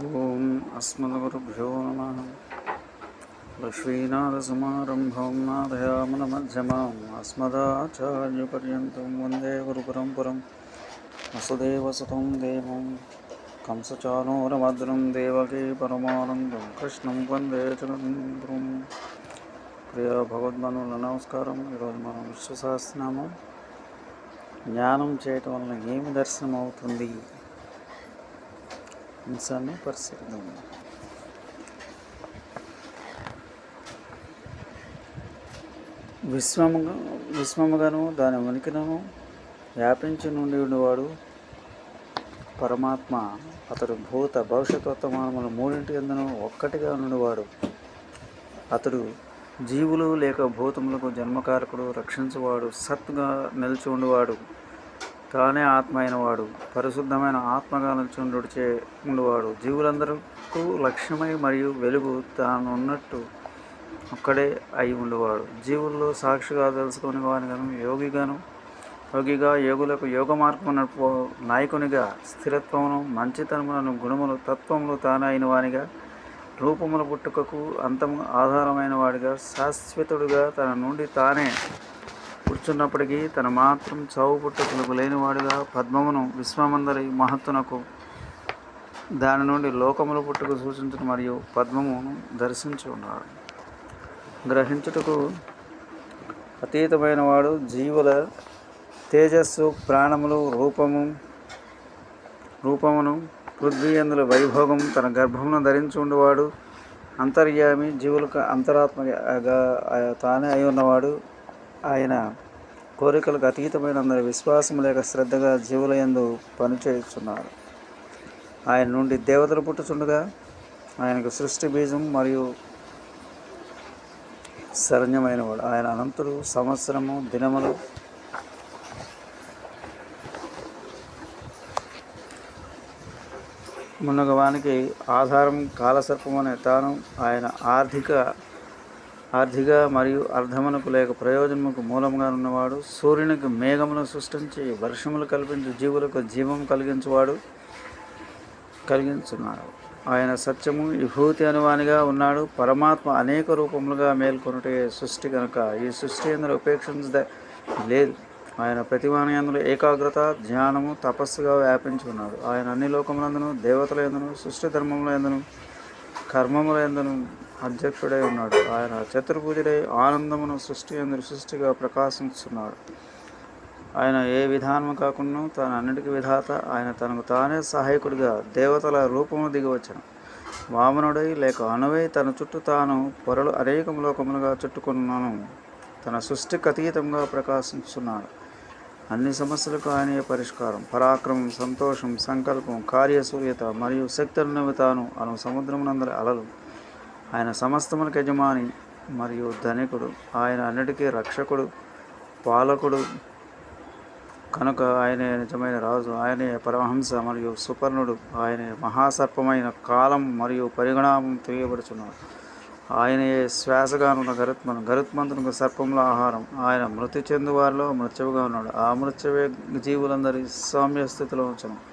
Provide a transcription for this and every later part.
ఓం అస్మద్గురుభ్యో నమ. లక్ష్మీనాథసమారంభం నాదయామనమధ్యమాం అస్మదాచార్యపర్యంతం వందే గురుపరంపరం. వసుదేవసుతం దేవం కంసచానూరభద్రం దేవకీ పరమానందం కృష్ణం వందే చంద్రం ప్రియ భగవద్మనుల నమస్కారం ఈరోజు మనం విశ్వసహస్రనామం జ్ఞానం చేయటం వలన ఏమి దర్శనం అవుతుంది అంశాన్ని పరిశీలిద్దాం విశ్వముగా విశ్వముగాను దాని ఉనికిను వ్యాపించి నుండి ఉండేవాడు పరమాత్మ. అతడు భూత భవిష్యత్ వర్తమానముల మూడింటి ఎందును ఒక్కటిగా నుండివాడు అతడు జీవులు లేక భూతములకు జన్మకారకుడు రక్షించువాడు సత్గా నిలిచి ఉండేవాడు. తానే ఆత్మ అయినవాడు పరిశుద్ధమైన ఆత్మగా నిల్చుండుచే ఉండేవాడు. జీవులందరికీ లక్ష్యమై మరియు వెలుగు తాను ఉన్నట్టు ఒక్కడే అయి ఉండేవాడు. జీవుల్లో సాక్షిగా తెలుసుకుని వానిగాను యోగిగాను యోగిగా యోగులకు యోగ మార్గం నడుపు నాయకునిగా స్థిరత్వమును మంచితనములను గుణములు తత్వములు తానే అయిన వానిగా రూపముల పుట్టుకకు అంతము ఆధారమైన వాడిగా శాశ్వతుడుగా తన నుండి తానే కూర్చున్నప్పటికీ తన మాత్రం చావు పుట్టుకులకు లేనివాడుగా పద్మమును విశ్వమందరి మహత్తునకు దాని నుండి లోకములు పుట్టుకు సూచించడం మరియు పద్మమును దర్శించి ఉన్నాడు. గ్రహించుటకు అతీతమైన వాడు జీవుల తేజస్సు ప్రాణములు రూపము రూపమును పృథ్వీ అందుల వైభోగం తన గర్భమును ధరించి ఉండేవాడు అంతర్యామి జీవులకు అంతరాత్మ తానే అయి ఉన్నవాడు ఆయన కోరికలకు అతీతమైన అందరి విశ్వాసం లేక శ్రద్ధగా జీవుల యందు ఆయన నుండి దేవతలు పుట్టుచుండగా ఆయనకు సృష్టి బీజం మరియు శరణ్యమైనవాడు. ఆయన అనంతుడు సంవత్సరము దినములు మునగవానికి ఆధారం కాలసర్పం అనే తాను ఆయన ఆర్థిక ఆర్థిక మరియు అర్ధమునకు లేక ప్రయోజనముకు మూలంగా ఉన్నవాడు సూర్యునికి మేఘమును సృష్టించి వర్షములు కల్పించి జీవులకు జీవం కలిగించువాడు కలిగించున్నాడు. ఆయన సత్యము విభూతి అనువానిగా ఉన్నాడు. పరమాత్మ అనేక రూపములుగా మేల్కొనుటే సృష్టి కనుక ఈ సృష్టి అందరూ ఉపేక్షించదే లేదు. ఆయన ప్రతివాని అందులో ఏకాగ్రత ధ్యానము తపస్సుగా వ్యాపించి ఉన్నాడు ఆయన అన్ని లోకములందును దేవతల ఎందును సృష్టి ధర్మముల ఎందును కర్మముల ఎందును అధ్యక్షుడై ఉన్నాడు. ఆయన చతుర్భుజుడై ఆనందమును సృష్టి ఎందు సృష్టిగా ప్రకాశిస్తున్నాడు ఆయన ఏ విధానము కాకుండా తాను అన్నిటికీ విధాత ఆయన తనకు తానే సహాయకుడిగా దేవతల రూపము దిగవచ్చును. వామనుడై లేక అనువై తన చుట్టూ తాను పొరలు అనేక లోకములుగా చుట్టుకున్నాను తన సృష్టికి అతీతంగా ప్రకాశిస్తున్నాడు అన్ని సమస్యలకు ఆయనే పరిష్కారం. పరాక్రమం సంతోషం సంకల్పం కార్యసూర్యత మరియు శక్తులను తాను అను సముద్రమునందరి అలలు. ఆయన సమస్తములకు యజమాని మరియు ధనికుడు. ఆయన అన్నిటికీ రక్షకుడు పాలకుడు. కనుక ఆయనే నిజమైన రాజు ఆయనే పరమహంస మరియు సుపర్ణుడు. ఆయనే మహాసర్పమైన కాలం మరియు పరిగణామం తెలియబడుచున్నాడు. ఆయనే శ్వాసగానున్న గరుత్మను గరుత్మంతునికి సర్పముల ఆహారం. ఆయన మృతి చెందువారిలో మృత్యువుగా ఉన్నాడు. ఆ మృత్యువే జీవులందరి సౌమ్య స్థితిలో ఉంచను.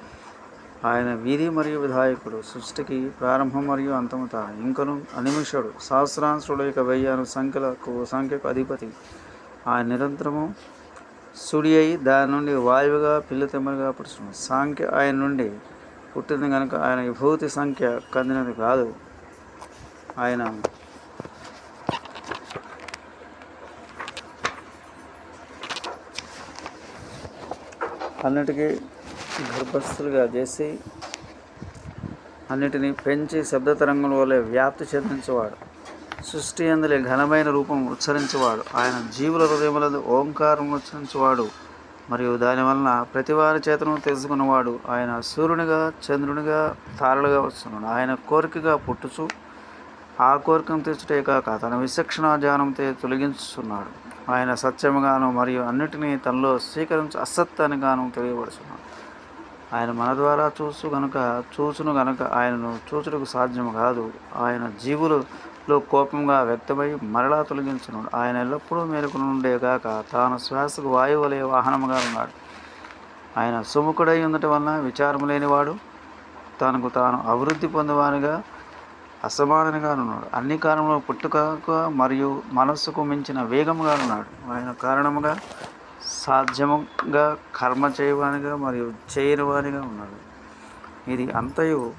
ఆయన వీధి మరియు విధాయకుడు సృష్టికి ప్రారంభం మరియు అంతముత ఇంకను అనిమిషుడు సహస్రాంశుడు ఇక వెయ్యాను సంఖ్యలకు సంఖ్యకు అధిపతి. ఆయన నిరంతరము సుడి అయి దాని నుండి వాయువుగా పిల్లతెమ్మలుగా పుడుచున్నాడు సంఖ్య ఆయన నుండి పుట్టింది కనుక ఆయన విభూతి సంఖ్య కందినది కాదు. ఆయన అన్నిటికీ గర్భస్థులుగా చేసి అన్నిటినీ పెంచి శబ్ద తరంగం వలె వ్యాప్తి చెందించేవాడు. సృష్టి అందులే ఘనమైన రూపం ఉచ్చరించేవాడు. ఆయన జీవుల హృదయములందు ఓంకారం ఉచ్చరించేవాడు. మరియు దానివలన ప్రతివారి చేతను తెలుసుకున్నవాడు. ఆయన సూర్యునిగా చంద్రునిగా తారలుగా వస్తున్నాడు. ఆయన కోరికగా పుట్టుచు ఆ కోరికను తీర్చుటే కాక తన విచక్షణ జ్ఞానంతో తొలగించుతున్నాడు ఆయన సత్యముగాను మరియు అన్నిటినీ తనలో స్వీకరించు అసత్యానిగాను తెలియబడుచున్నాడు. ఆయన మన ద్వారా చూసు గనుక చూచును గనుక ఆయనను చూచుటకు సాధ్యం కాదు. ఆయన జీవులలో కోపంగా వ్యక్తమై మరలా తొలగించున్నాడు ఆయన ఎల్లప్పుడూ మేలుకు నుండే గాక తాను శ్వాసకు వాయువులే వాహనముగా ఉన్నాడు. ఆయన సుముఖుడై ఉండటం వలన విచారము లేనివాడు తనకు తాను అభివృద్ధి పొందేవానిగా అసమానంగా ఉన్నాడు. అన్ని కాలంలో పుట్టుక మరియు మనస్సుకు మించిన వేగంగా ఉన్నాడు. ఆయన కారణముగా సాధ్యముగా కర్మ చేయవానిగా మరియు చేయనివానిగా ఉన్నాడు ఇది అంతయు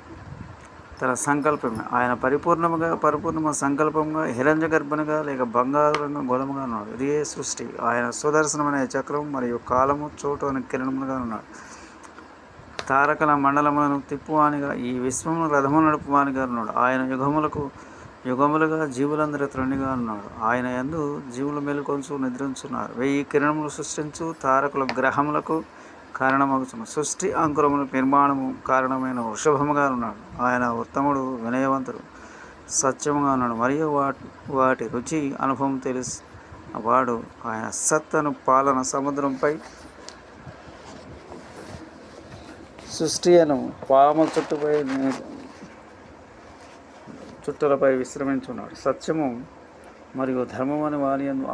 తన సంకల్పమే. ఆయన పరిపూర్ణముగా పరిపూర్ణమ సంకల్పంగా హిరంజ గర్భనుగా లేక బంగారు రంగం గోళముగా ఉన్నాడు. ఇదే సృష్టి. ఆయన సుదర్శనమైన చక్రం మరియు కాలము చోటు అని కిరణములుగా ఉన్నాడు. తారకల మండలములను తిప్పువానిగా ఈ విశ్వమును రథము నడుపువానిగా ఉన్నాడు. ఆయన యుగములకు యుగములుగా జీవులందరి త్రుణిగా ఉన్నాడు ఆయన ఎందు జీవులు మేలుకొంచు నిద్రించున్నారు. వెయ్యి కిరణములు సృష్టించు తారకుల గ్రహములకు కారణమగుచున్న సృష్టి అంకురముల నిర్మాణము కారణమైన వృషభముగా ఉన్నాడు. ఆయన ఉత్తముడు వినయవంతుడు సత్యముగా ఉన్నాడు. మరియు వాటి వాటి రుచి అనుభవం తెలిసి వాడు ఆయన సత్తను పాలన సముద్రంపై సృష్టి అను పాము చుట్టుపై చుట్టలపై విశ్రమించున్నాడు. సత్యము మరియు ధర్మం అని వారి యందు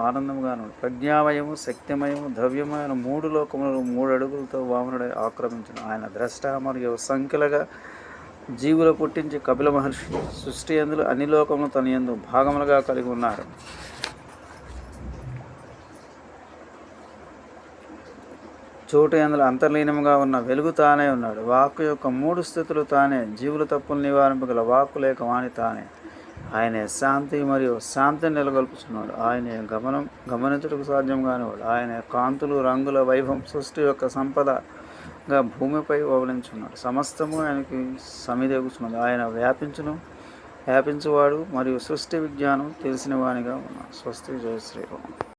ప్రజ్ఞామయము శక్తిమయము ద్రవ్యమైన మూడు లోకములను మూడు అడుగులతో వామనుడు ఆక్రమించిన. ఆయన ద్రష్ట మరియు సంఖ్యలుగా జీవులు పుట్టించి కపిల మహర్షి సృష్టి అందులో అన్ని లోకములు తన ఎందు భాగములుగా కలిగి ఉన్నారు. చోటు ఎందులో అంతర్లీనముగా ఉన్న వెలుగు తానే ఉన్నాడు. వాక్కు యొక్క మూడు స్థితులు తానే. జీవుల తప్పులు నివారింపగల వాక్కు లేక వాణి తానే. ఆయనే శాంతి మరియు శాంతిని నెలకొల్పుచున్నాడు ఆయనే గమనం గమనించుటకు సాధ్యం కానివాడు ఆయన కాంతులు రంగుల వైభవం సృష్టి యొక్క సంపదగా భూమిపై ఓవలించున్నాడు. సమస్తము ఆయనకి సమిదేగుచున్నది. ఆయన వ్యాపించును వ్యాపించువాడు మరియు సృష్టి విజ్ఞానం తెలిసిన వానిగా ఉన్నాడు. స్వస్తి జయ శ్రీరామ్.